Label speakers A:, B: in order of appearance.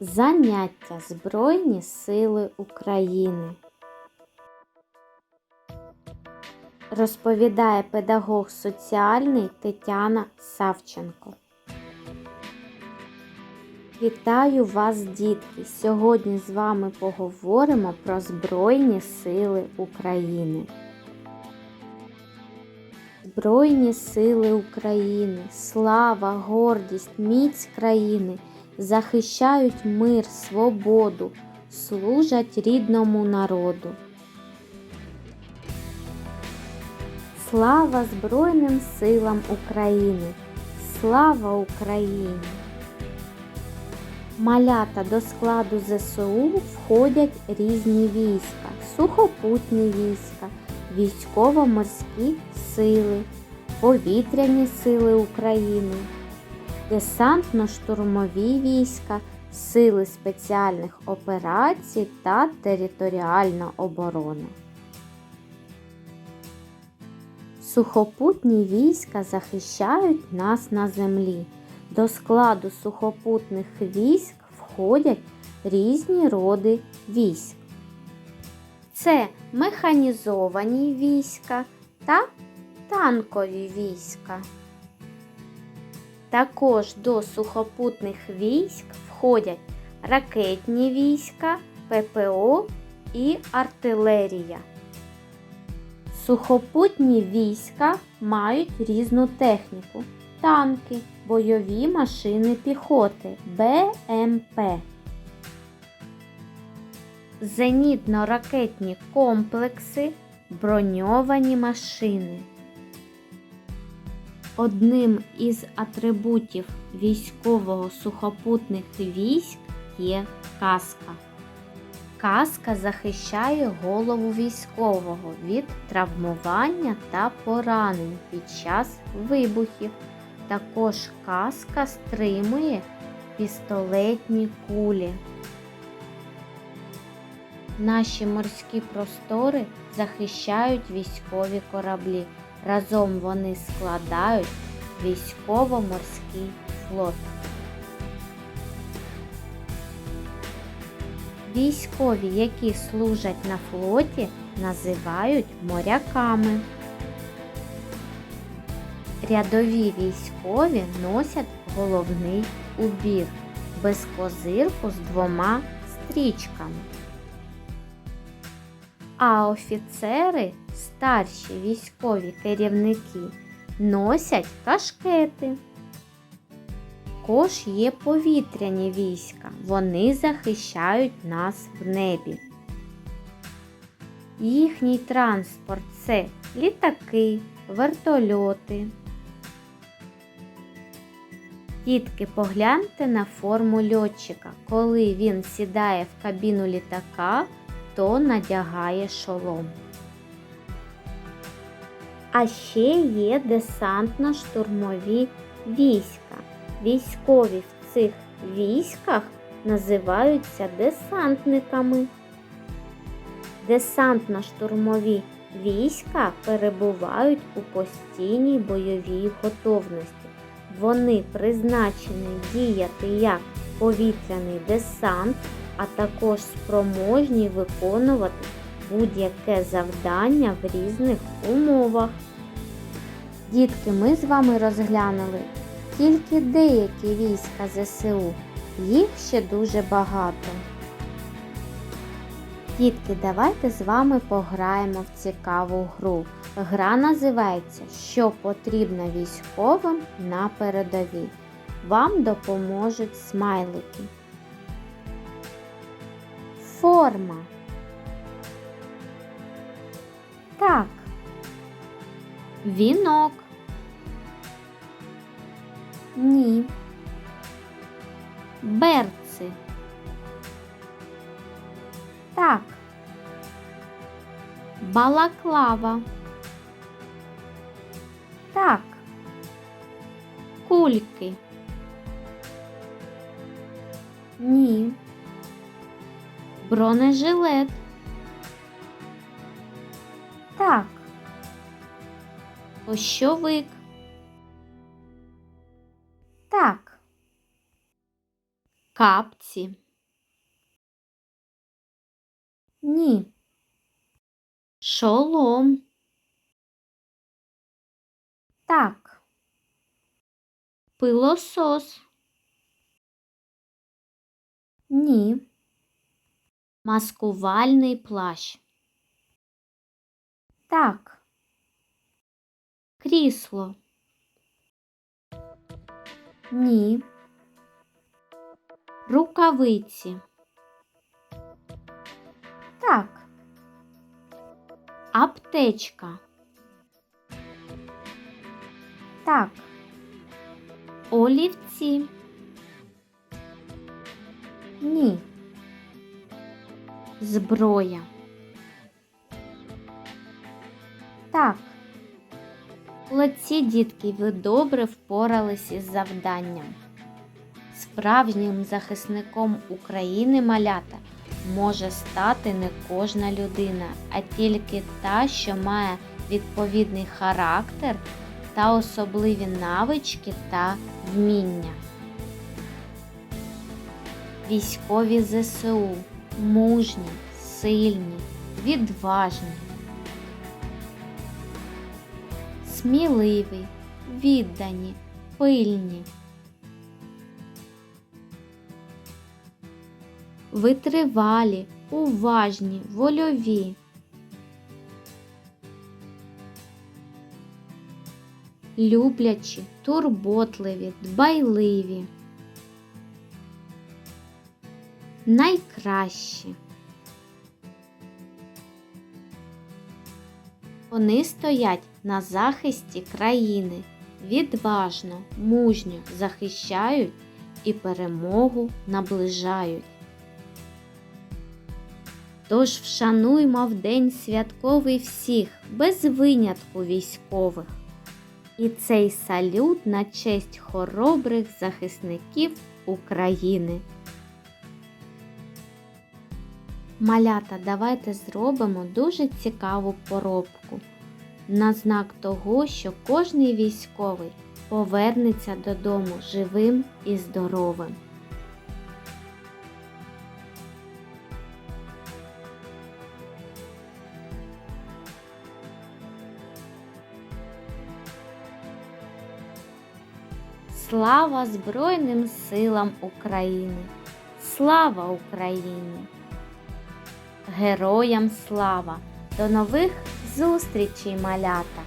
A: Заняття Збройні Сили України. Розповідає педагог соціальний Тетяна Савченко. Вітаю вас, дітки! Сьогодні з вами поговоримо про Збройні Сили України. Збройні сили України, слава, гордість, міць країни захищають мир, свободу, служать рідному народу. Слава Збройним силам України! Слава Україні! Малята до складу ЗСУ входять різні війська, сухопутні війська, військово-морські сили, повітряні сили України, десантно-штурмові війська, сили спеціальних операцій та територіальна оборона. Сухопутні війська захищають нас на землі. До складу сухопутних військ входять різні роди військ. Це механізовані війська та танкові війська. Також до сухопутних військ входять ракетні війська, ППО і артилерія. Сухопутні війська мають різну техніку танки, бойові машини піхоти БМП, зенітно-ракетні комплекси, броньовані машини. Одним із атрибутів військового сухопутних військ є каска. Каска захищає голову військового від травмування та поранень під час вибухів. Також каска стримує пістолетні кулі. Наші морські простори захищають військові кораблі. Разом вони складають військово-морський флот. Військові, які служать на флоті, називають моряками. Рядові військові носять головний убір без козирку з двома стрічками. А офіцери, старші військові керівники, носять кашкети. Також є повітряні війська, вони захищають нас в небі. Їхній транспорт це літаки, вертольоти. Дітки, погляньте на форму льотчика. Коли він сідає в кабіну літака, то надягає шолом. А ще є десантно-штурмові війська. Військові в цих військах називаються десантниками. Десантно-штурмові війська перебувають у постійній бойовій готовності. Вони призначені діяти як повітряний десант, а також спроможні виконувати будь-яке завдання в різних умовах. Дітки, ми з вами розглянули тільки деякі війська ЗСУ, їх ще дуже багато. Дітки, давайте з вами пограємо в цікаву гру. Гра називається Що потрібно військовим на передовій. Вам допоможуть смайлики. Форма. Так. Вінок. Ні. Берці. Так. Балаклава. Так. Кульки. Ні. Бронежилет. Так. Пощовик. Так. Капці. Ні. Шолом. Так. Пилосос. Ні. Маскувальний плащ. Так. Крісло. Ні. Рукавиці. Так. Аптечка. Так. Олівці. Ні. Зброя. Так. Молодці, дітки, ви добре впорались із завданням. Справжнім захисником України малята може стати не кожна людина, а тільки та, що має відповідний характер та особливі навички та вміння. Військові ЗСУ мужні, сильні, відважні, сміливі, віддані, пильні. Витривалі, уважні, вольові. Люблячі, турботливі, дбайливі. Найкращі. Вони стоять на захисті країни, відважно, мужньо захищають і перемогу наближають. Тож вшануймо в день святковий всіх, без винятку військових. І цей салют на честь хоробрих захисників України. Малята, давайте зробимо дуже цікаву поробку на знак того, що кожний військовий повернеться додому живим і здоровим. Слава Збройним силам України! Слава Україні! Героям слава! До нових зустрічей, малята!